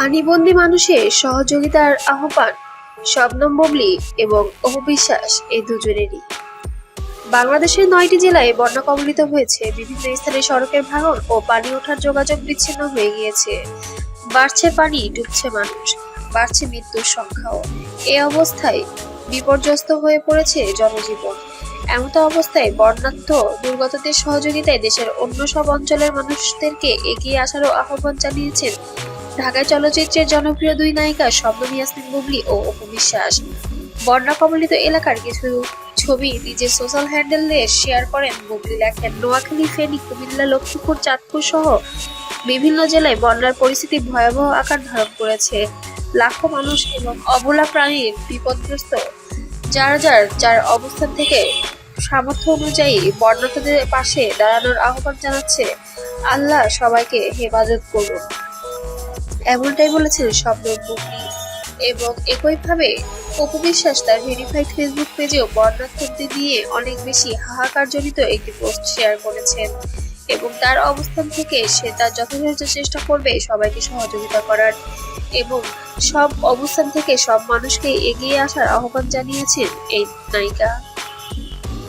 পানিবন্দী মানুষের সহযোগিতার আহ্বান, শবনম বুবলি এবং অপবিশ্বাস এই দুজনেরই। বাংলাদেশের নয়টি জেলায় বন্যা কবলিত হয়েছে, বিভিন্ন স্থানে সড়কের ভাঙন ও পানি ওঠার যোগাযোগ বিচ্ছিন্ন হয়ে গিয়েছে। বাড়ছে পানি, ডুবছে মানুষ, বাড়ছে মৃত্যুর সংখ্যাও। এ অবস্থায় বিপর্যস্ত হয়ে পড়েছে জনজীবন। এমতো অবস্থায় বন্যার্থ দুর্গতদের সহযোগিতায় দেশের অন্য সব অঞ্চলের মানুষদেরকে এগিয়ে আসারও আহ্বান জানিয়েছেন ঢাকায় চলচ্চিত্রের জনপ্রিয় দুই নায়িকা শবনম ইয়াসমিন বুবলি ও অপু বিশ্বাস। বন্যা কবলিত এলাকার কিছু ছবি নিজের সোশ্যাল হ্যান্ডেলে শেয়ার করেন বুবলি। লেখেন, নোয়াখালী, ফেনী, কুমিল্লা, লক্ষ্মীপুর, চাঁদপুর সহ বিভিন্ন জেলায় বন্যার পরিস্থিতি ভয়াবহ আকার ধারণ করেছে। লাখো মানুষ এবং অবলা প্রাণী বিপদগ্রস্ত। যার যার যার অবস্থান থেকে সামর্থ্য অনুযায়ী বন্যার্থদের পাশে দাঁড়ানোর আহ্বান জানাচ্ছে। আল্লাহ সবাইকে হেফাজত করুন। এমনটাই বলেছেন শব্দ বুবলি। এবং একইভাবে অপু বিশ্বাস তার ভেরিফাইড ফেসবুক পেজেও বর্ণার্থীদের নিয়ে অনেক বেশি হাহাকারজনিত একটি পোস্ট শেয়ার করেছেন। এবং তার অবস্থান থেকে সে তার যথাযথ চেষ্টা করবে সবাইকে সহযোগিতা করার। এবং সব অবস্থান থেকে সব মানুষকে এগিয়ে আসার আহ্বান জানিয়েছেন এই নায়িকা।